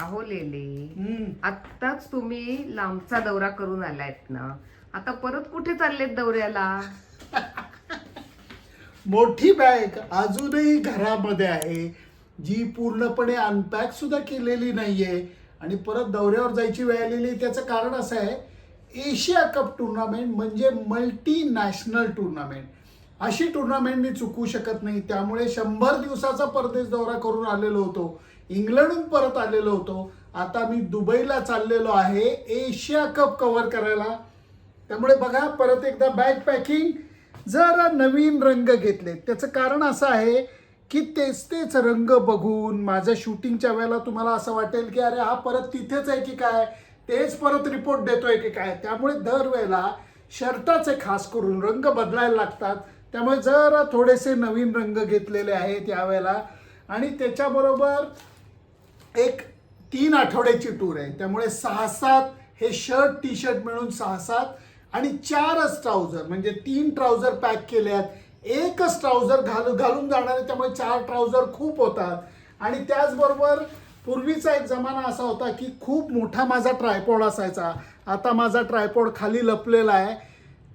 अहो लेले हम्म. आत्ताच तुम्ही लांबचा दौरा करून आलायत ना. आता परत कुठे चाललेत दौऱ्याला? मोठी बॅग अजूनही घरामध्ये आहे. जी पूर्णपणे अनपॅक सुद्धा केलेली नाहीये. आणि परत दौऱ्यावर जायची वेळ आलेली. त्याचं कारण असं आहे एशिया कप टुर्नामेंट म्हणजे मल्टी नॅशनल टुर्नामेंट अशी टुर्नामेंट मी चुकवू शकत नाही. त्यामुळे शंभर दिवसाचा परदेश दौरा करून आलेलो होतो. इंग्लंडहून परत आलेलो होतो. आता मी दुबईला चाललेलो आहे एशिया कप कव्हर करायला. त्यामुळे बघा परत एकदा बॅग पॅकिंग जरा नवीन रंग घेतले. त्याचं कारण असं आहे की तेच तेच रंग बघून माझ्या शूटिंगच्या वेळेला तुम्हाला असं वाटेल की अरे हा परत तिथेच आहे की काय? तेच परत रिपोर्ट देतोय की काय? त्यामुळे दरवेळेला शर्टाचे खास करून रंग बदलायला लागतात. त्यामुळे जरा थोडेसे नवीन रंग घेतलेले आहेत यावेळेला. आणि त्याच्याबरोबर एक तीन आठवड्याची टूर आहे. त्यामुळे सहा सात हे शर्ट टी शर्ट मिळून सहा सात आणि चारच ट्राउझर म्हणजे तीन ट्राउझर पॅक केले आहेत. एकच ट्राउझर घालून घालून जाणार आहे. त्यामुळे चार ट्राउझर खूप होतात. आणि त्याचबरोबर पूर्वीचा एक जमाना असा होता की खूप मोठा माझा ट्रायपॉड असायचा. आता माझा ट्रायपॉड खाली लपलेला आहे.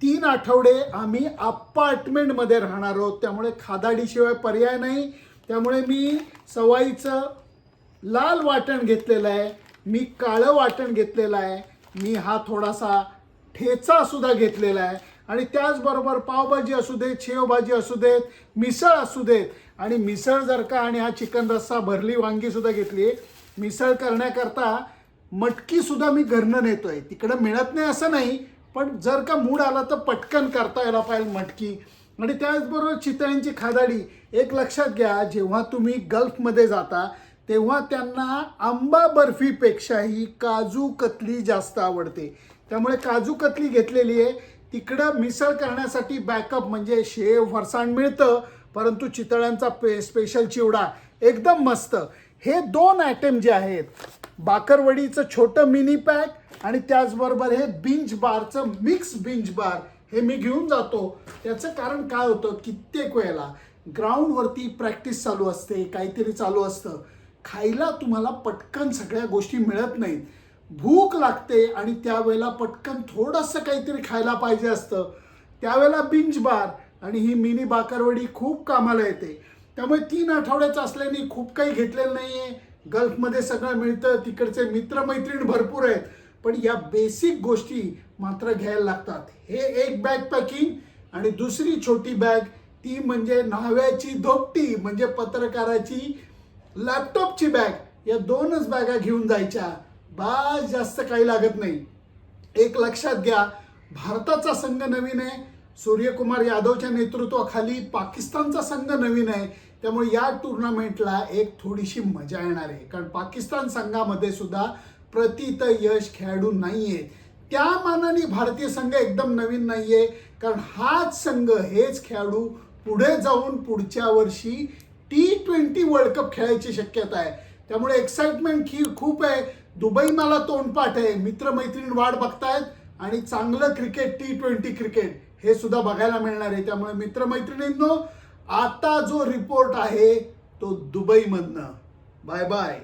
तीन आठवडे आम्ही अपार्टमेंटमध्ये राहणार आहोत. त्यामुळे खादाडीशिवाय पर्याय नाही. त्यामुळे मी सवाईचं लाल वाटण घेतलेलं आहे. मी काळं वाटण घेतलेलं आहे. मी हा थोडासा ठेचा सुद्धा घेतलेला आहे. आणि त्याचबरोबर पावभाजी असू देत शेवभाजी असू देत मिसळ असू देत. आणि मिसळ जर का आणि हा चिकन रस्सा भरली वांगीसुद्धा घेतली मिसळ करण्याकरता मटकीसुद्धा मी घरनं नेतो आहे तिकडं मिळत नाही असं नाही. पण जर का मूड आला तर पटकन करता यायला पाहिजे मटकी. आणि त्याचबरोबर चितळ्यांची खादाडी. एक लक्षात घ्या जेव्हा तुम्ही गल्फमध्ये जाता तेव्हा त्यांना आंबा बर्फीपेक्षाही काजू कतली जास्त आवडते. त्यामुळे काजू कतली घेतलेली आहे. तिकडं मिसळ करण्यासाठी बॅकअप म्हणजे शेव फरसाण मिळतं परंतु चितळ्यांचा पे स्पेशल चिवडा एकदम मस्त. हे दोन आयटम जे आहेत बाकरवडीचं छोटं मिनी पॅक आणि त्याचबरोबर हे बिंच बारचं मिक्स बिंच बार हे मी घेऊन जातो. त्याचं कारण काय होतं? कित्येक वेळेला ग्राउंडवरती प्रॅक्टिस चालू असते काहीतरी चालू असतं. खायला तुम्हाला पटकन सगळ्या गोष्टी मिळत नाहीत. भूक लागते आणि त्यावेळेला पटकन थोडंसं काहीतरी खायला पाहिजे असतं. त्यावेळेला बिंच बार आणि ही मिनी बाकरवडी खूप कामाला येते. त्यामुळे तीन आठवड्याचं असल्याने खूप काही घेतलेलं नाही आहे गल्फमध्ये सगळं मिळतं तिकडचे मित्रमैत्रीण भरपूर आहेत. पण या बेसिक गोष्टी मात्र घ्यायला लागतात. हे एक बॅग पॅकिंग आणि दुसरी छोटी बॅग ती म्हणजे न्हाव्याची धोपटी म्हणजे पत्रकाराची लॅपटॉपची बॅग या दोनच बॅगा घेऊन जायच्या. बाज जास्त काही लागत नाही. एक लक्षात घ्या भारताचा संघ नवीन आहे सूर्यकुमार यादवच्या नेतृत्वाखाली पाकिस्तानचा संघ नवीन आहे त्यामुळे या टुर्नामेंटला एक थोडीशी मजा येणार आहे. कारण पाकिस्तान संघामध्ये सुद्धा प्रतीत यश खेळाडू नाहीये. त्या मानाने भारतीय संघ एकदम नवीन नाहीये. कारण हाच संघ हेच खेळाडू पुढे जाऊन पुढच्या वर्षी टी ट्वेंटी वर्ल्ड कप खेळायची शक्यता आहे. त्यामुळे एक्साइटमेंट ही खूप आहे. दुबई मला तोंडपाठ आहे. मित्रमैत्रीण वाट बघतायत आणि चांगलं क्रिकेट टी ट्वेंटी क्रिकेट हे सुद्धा बघायला मिळणार आहे. त्यामुळे मित्रमैत्रिणींनो आता जो रिपोर्ट आहे तो दुबईमधनं. Bye bye